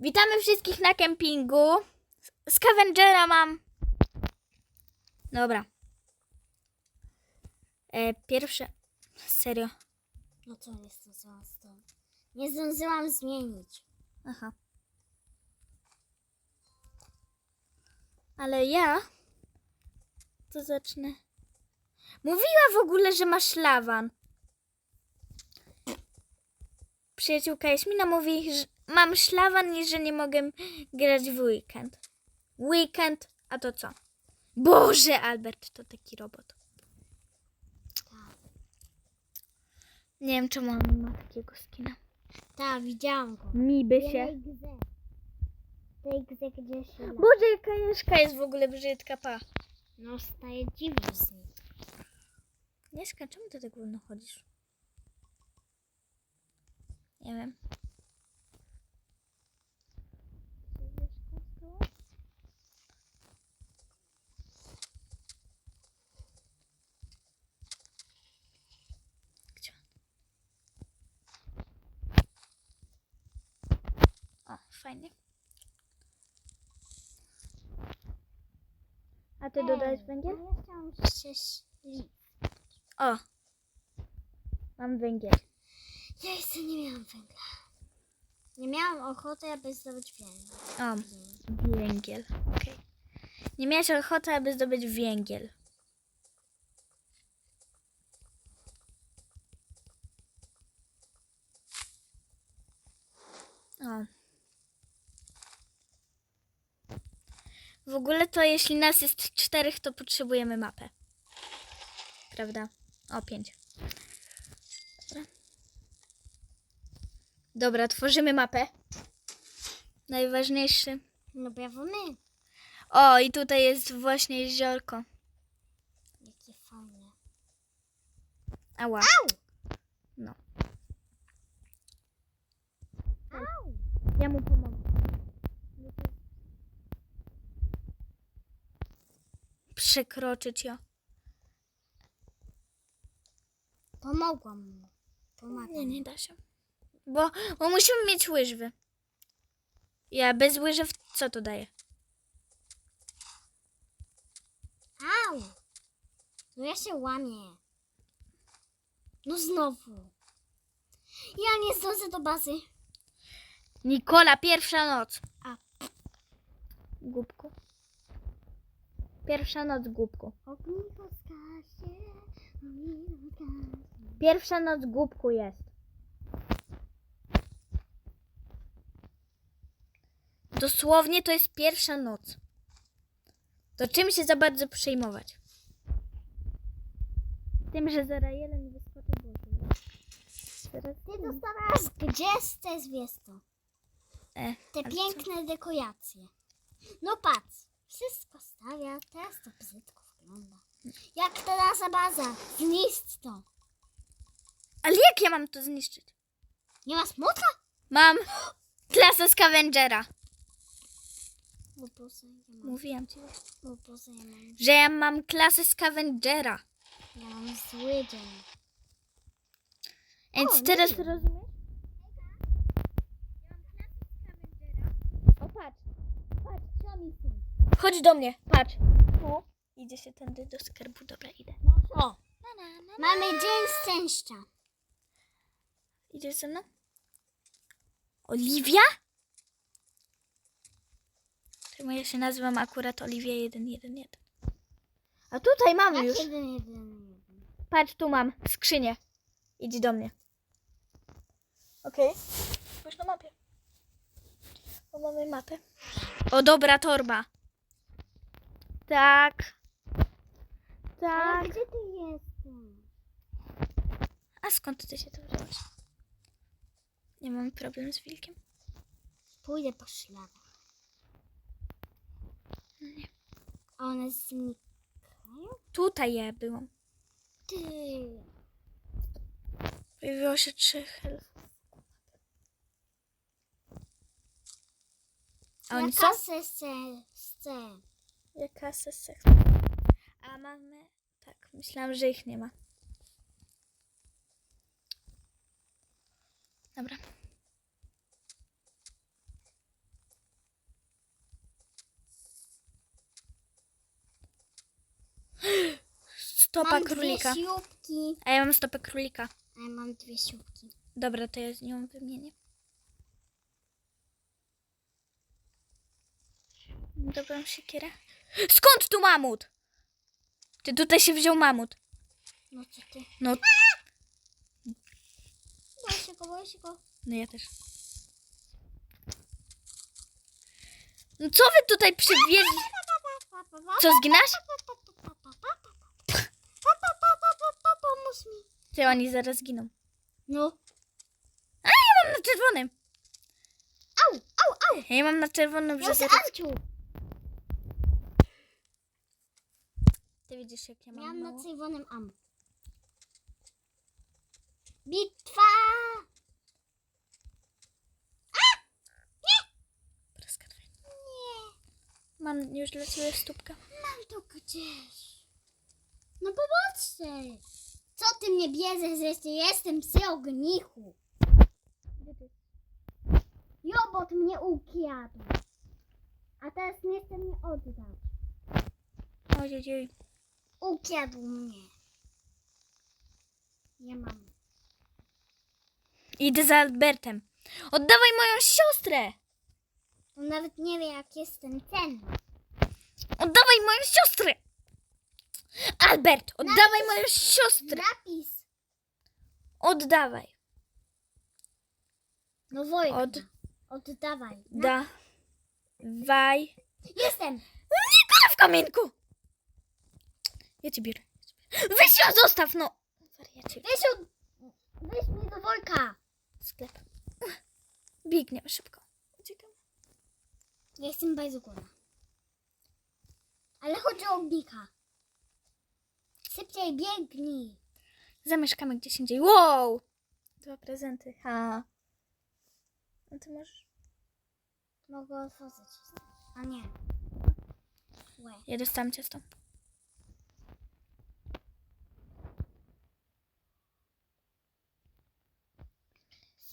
Witamy wszystkich na kempingu. Scavengera mam. Dobra. E, pierwsze. Serio. No to nie zdążyłam z tą. Nie zdążyłam zmienić. Aha. Ale ja. To zacznę. Mówiła w ogóle, że ma szlawan. Przyjaciółka Jasmina mówi, że mam szlawan i że nie mogę grać w weekend. Weekend, a to co? Boże, Albert to taki robot. Nie wiem, czemu on ma takiego skina. Tak, widziałam go. Mi by się. tej gdzie. Boże, jaka Jeszka jest w ogóle brzydka, pa. No staje dziwny z nim. Jeska, czemu ty tak wolno chodzisz? Nie wiem. Fajnie. A ty dodałeś węgiel? Ja chciałam się. O! Mam węgiel. Ja jeszcze nie miałam węgla. Nie miałam ochoty, aby zdobyć węgiel. O, węgiel. Okej. Nie miałeś ochoty, aby zdobyć węgiel. O. W ogóle to jeśli nas jest czterech, to potrzebujemy mapę. Prawda? O, pięć. Dobra. Dobra, tworzymy mapę. Najważniejszy. No brawo my. O, i tutaj jest właśnie jeziorko. Jakie fajne. Ała. Au! No. Au! Ja mu pomogę. Przekroczyć ją. Pomogłam mu. Pomagam. Nie, nie da się. Bo, bo musimy mieć łyżwy. Ja bez łyżew co to daje? Au! No ja się łamię. No znowu. Ja nie zdążę do bazy. Nikola, pierwsza noc. A. Głupku. Pierwsza noc, głupku. Pierwsza noc, głupku jest. Dosłownie to jest pierwsza noc. To czym się za bardzo przejmować? Tym, że za Rajelem wyskoczy. Teraz Ty dostawałaś gdzie z te zwiesto? E, Te ale co? piękne dekoracje. No patrz, wszystko stawia, teraz to brzydko wygląda. Jak ta nasza baza, zniszcz to. Ale jak ja mam to zniszczyć? Nie ma smutka? Mam klasę Scavengera. O Boże, ja mam, Mówiłam ci, o Boże, ja mam, że ja mam klasę Scavengera. ja mam zły dzień. Więc teraz rozumiesz? O, patrz. Patrz, co mi tu? Chodź do mnie, patrz. Tu. Idzie się tędy do skarbu. Dobra, idę. O, mamy dzień szczęścia. Idziesz ze mną? Oliwia? Czemu ja się nazywam akurat Oliwia 111? A tutaj mamy Jak już. jeden, jeden. Patrz, tu mam skrzynię. Idź do mnie. Okej. Spójrz na mapie. O, mamy mapę. O, dobra torba. Tak. Tak. Ale gdzie ty jesteś? A skąd ty się to wziąłeś? Nie mam problem z wilkiem. Pójdę po szlakach. A one znikają? Tutaj ja byłam. Ty. Pojawiło się trzech elfów. A oni są? Jaka. Jaka sesja? A mamy... Tak, myślałam, że ich nie ma. Dobra. Stopa mam królika. Dwie siłupki. A ja mam stopę królika. A ja mam dwie siłupki. Dobra, to ja z nią wymienię. Dobrą siekierę. Skąd tu mamut? Ty tutaj się wziął mamut. No co ty? No, Boję się go, boję się go. no ja też. No co wy tutaj przywieźli? Co, zginasz? Pomóż mi. Ty, oni zaraz giną. No. A ja mam na czerwonym. Au, au, au. Ja mam na czerwonym, że zaraz... Anciu. Widzisz, jak ja mam Miałam mało? na czerwonym am. Bitwa! Praska twoja. Nie, Mam już dla ciebie stópkę. mam to gdzieś. No pomożcie. Co ty mnie bierzesz, że jeszcze jestem przy ognichu? Jobot mnie ukradł. A teraz nie chce mnie oddać. Ojej, Ukradł mnie. Nie mam. Idę za Albertem. Oddawaj moją siostrę! On nawet nie wie, jak jestem cenny. Oddawaj moją siostrę! Albert, oddawaj moją siostrę! Napis. Oddawaj. No Wojtek. Od- Oddawaj. Da. Waj. Jestem. Nikola w kamienku! Ja ci biorę. Weź ją zostaw, no! Wariacie. Weź, od... Weź mnie do Wojka. Sklep. Biegniemy szybko. Uciekamy. Ja jestem bardzo głodna. Ale chodzi o ognika. Szybciej biegnij. Zamieszkamy gdzieś indziej. Wow! Dwa prezenty. Ha. No ty możesz. Mogę otworzyć. A nie. Łe. Ja dostałam ciasto.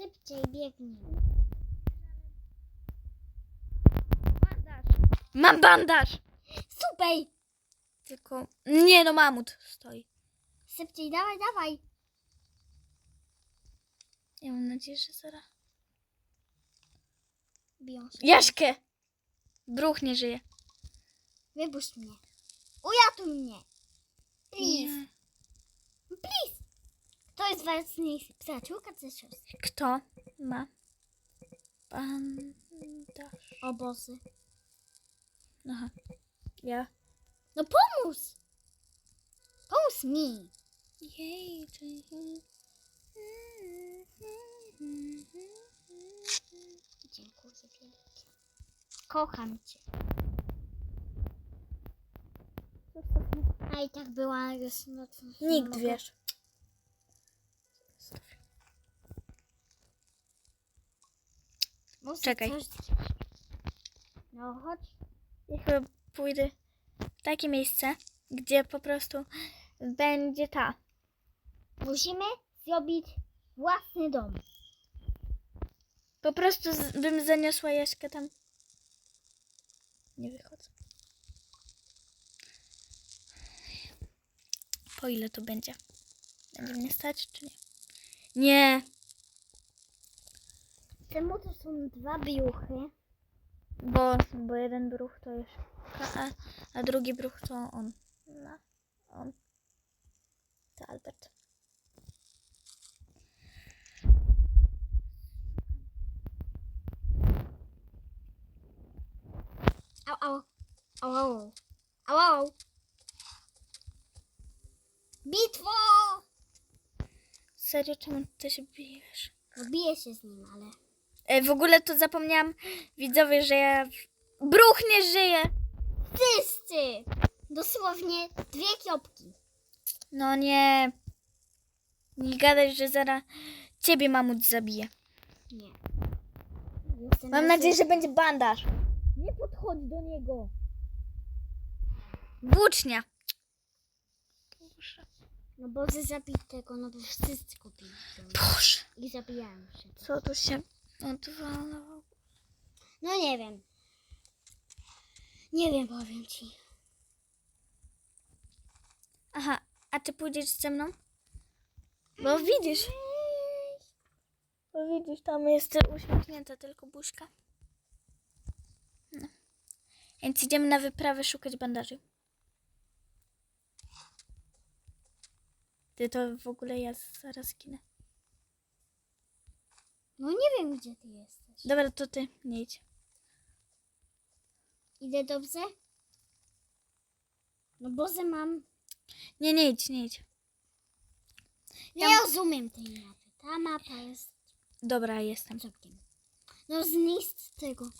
Szybciej biegnij. Mam bandaż! Super. Tylko. Nie no, mamut stoi. Szybciej, dawaj, dawaj. Ja mam nadzieję, że zaraz. Biją się. Jaśkę! Bruch nie żyje. Wypuść mnie. Uratuj mnie. Please. Nie. Please. To jest ważniejsze. Przyjaciółka czy siostra? Kto ma bandaż? Obozy. Aha. Ja. No pomóż. Pomóż mi. Jej, czy... Dziękuję wielkie. Kocham cię. A i tak była już noc. Nikt wiesz. Muszę Czekaj. Coś... No chodź. Ja chyba pójdę w takie miejsce, gdzie po prostu będzie ta. Musimy zrobić własny dom. Po prostu z, bym zaniosła Jaśkę tam. Nie wychodzę. Po ile to będzie? Będzie mnie stać, czy nie? Nie, Czemu to są dwa biuchy? bo, bo jeden bruch to jest a, a drugi bruch to on. No, on. To Albert. Au, au. Au, au. Au, au. Bitwo! Serio, czemu ty się bijesz? No biję się z nim, ale... E, w ogóle to zapomniałam widzowie, że ja... Bruch nie żyje! Wszyscy! Dosłownie dwie kropki. No nie. Nie gadaj, że zaraz ciebie mamut zabije. Nie. Jestem Mam na nadzieję, że będzie bandaż. Nie podchodź do niego. Włócznia. No bo ze zabitego, no bo wszyscy biją. Boże. I zabijają się. Co tu się odwalało? No nie wiem. Nie wiem, powiem ci. Aha. A ty pójdziesz ze mną? Bo widzisz. Bo widzisz, tam jest uśmiechnięta tylko buźka. No. Więc idziemy na wyprawę szukać bandaży. Ty to w ogóle ja zaraz ginę. No nie wiem, gdzie ty jesteś. Dobra, to ty nie idź. Idę dobrze? No bo ze mam... Nie, nie idź, nie idź. Nie rozumiem tej mapy. Ta mapa jest Dobra, jestem. całkiem. No zniszcz tego.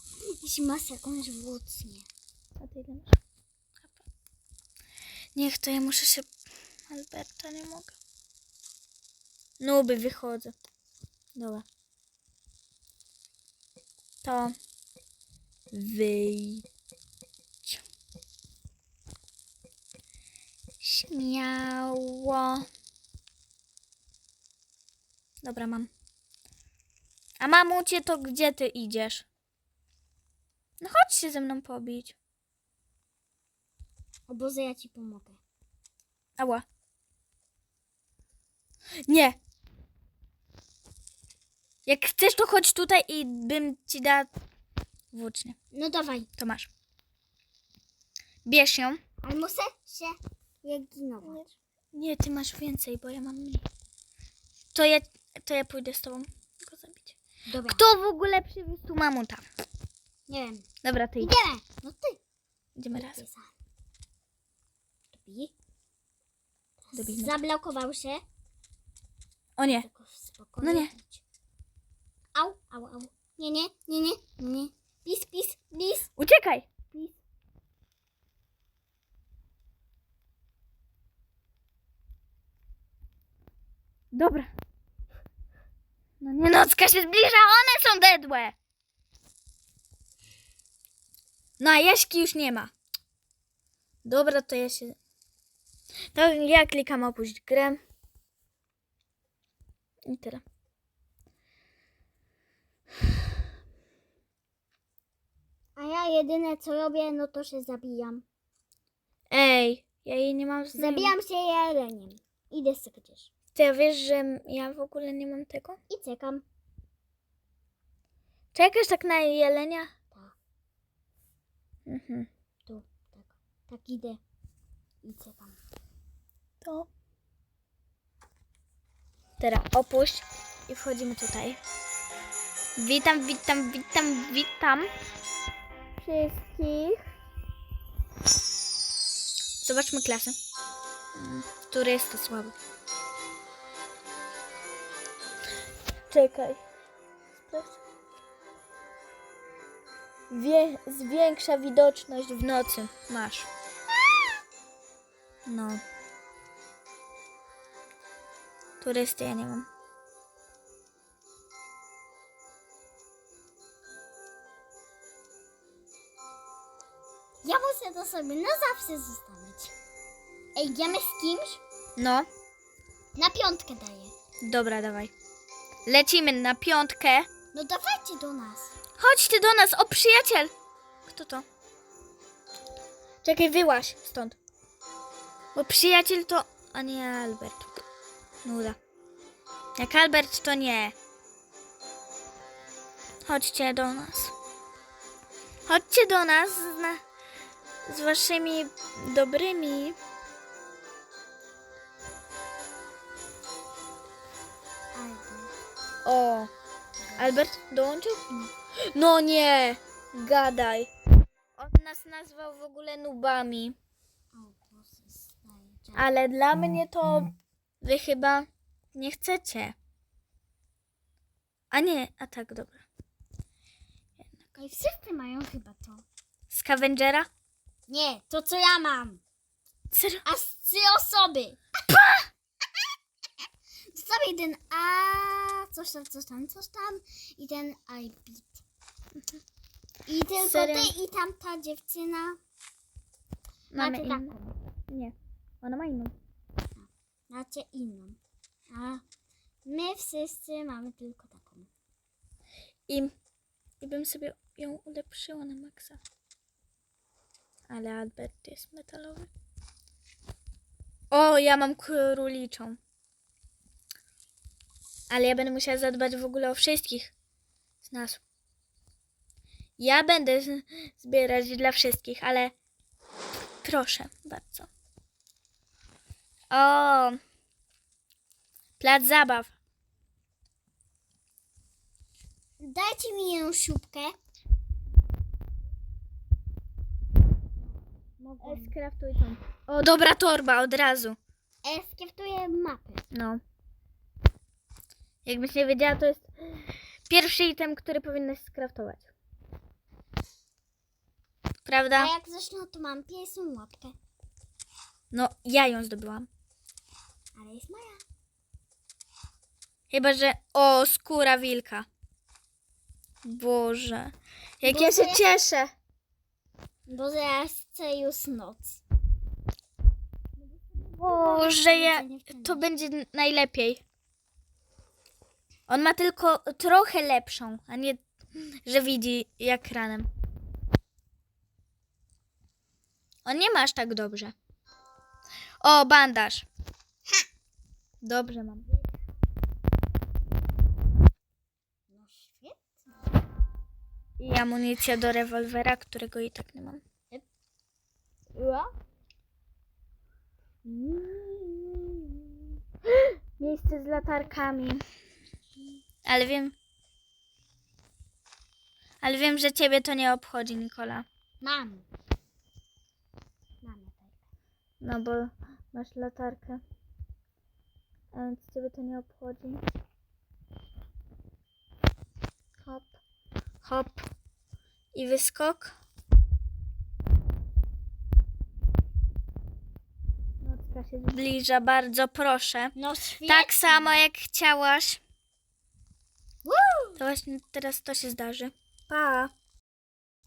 Jeśli masz jakąś włócnię. A ty ile masz? Niech to ja muszę się... Alberta, nie mogę. Nuby, wychodzę. Dobra. To... Wyjdź. Śmiało. Dobra, mam. A mamucie, to gdzie ty idziesz? No chodź się ze mną pobić. Obozy ja ci pomogę. Ała. Nie. Jak chcesz, to chodź tutaj i bym ci dał włócznie. No dawaj. To masz. Bierz ją. Ale muszę się leginować. Nie, ty masz więcej, bo ja mam mniej. To ja, to ja pójdę z tobą go zabić. Dobra. Kto w ogóle przywiózł tu mamuta? Nie wiem. Dobra, ty idź. Idziemy. No ty. Idziemy razem. sam. Dobi. Dobijmy. Zablokował się. O nie. No nie. Au, au, au. Nie, nie, nie, nie, nie, nie. Pis, pis, pis, Uciekaj. pis. Dobra. No nie, nocka się zbliża, one są dedłe. No a Jaśki już nie ma. Dobra, to ja się... To ja klikam opuść grę. I tyle. A ja jedyne co robię, no to się zabijam. Ej, ja jej nie mam z nim. Zabijam się jeleniem. Idę gdzieś. Ty ja wiesz, że ja w ogóle nie mam tego? I czekam. Czekasz tak na jelenia? Tak. Mhm. Tu, tak. Tak idę. I czekam. To. Teraz opuść i wchodzimy tutaj. Witam, witam, witam, witam wszystkich. Zobaczmy klasę. Który jest to słaby. Czekaj. Wie, zwiększa widoczność w nocy. Masz. No. Turysty ja nie mam. Ja muszę to sobie na zawsze zostawić. Ej, idziemy z kimś? No, Na piątkę daję. dobra, dawaj. Lecimy na piątkę. No dawajcie do nas. Chodźcie do nas, o przyjaciel! Kto to? Czekaj, wyłaź stąd. Bo przyjaciel to... A nie Albert. Nuda. Jak Albert to nie. Chodźcie do nas. Chodźcie do nas z, na, z waszymi dobrymi. O. Albert dołączył? No nie. Gadaj. On nas nazwał w ogóle nubami. Ale dla mnie to wy chyba nie chcecie. A nie, a tak, dobra. Ej, wszyscy mają chyba to. Scavengera? Nie, to co ja mam. Serio? A z trzy osoby. Zostawię ten A, coś tam, coś tam, coś tam i ten I beat. I tylko Serio? ty i tamta dziewczyna Mamy macie inną. Nie, ona ma inną. Macie inną. A my wszyscy mamy tylko taką. I, I bym sobie ją ulepszyła na maksa. Ale Albert jest metalowy. O, ja mam króliczą. Ale ja będę musiała zadbać w ogóle o wszystkich z nas. Ja będę zbierać dla wszystkich, ale proszę bardzo. O! Plac zabaw. Dajcie mi jedną siupkę. Skraftuj tą. O, dobra torba, od razu. E, skryptuję mapy. No. Jakbyś nie wiedziała, to jest pierwszy item, który powinnaś skraftować. Prawda? A jak zresztą to mam pierwszą łapkę. No, ja ją zdobyłam. Ale jest moja. Chyba, że... O, skóra wilka. Boże. Jak ja się Boże. cieszę. Bo zaraz chcę już noc. Boże, ja... To będzie najlepiej. On ma tylko trochę lepszą, a nie, że widzi jak ranem. On nie ma aż tak dobrze. O, bandaż. Dobrze mam. No świetnie. I amunicja do rewolwera, którego i tak nie mam. Miejsce z latarkami. Ale wiem. Ale wiem, że ciebie to nie obchodzi, Nikola. Mam. Mam latarkę. No bo masz latarkę. A więc ciebie to nie obchodzi. Hop, hop. I wyskok. Nocka się zbliża, bardzo proszę. No świetnie. Tak samo jak chciałaś. Woo! To właśnie teraz to się zdarzy. Pa!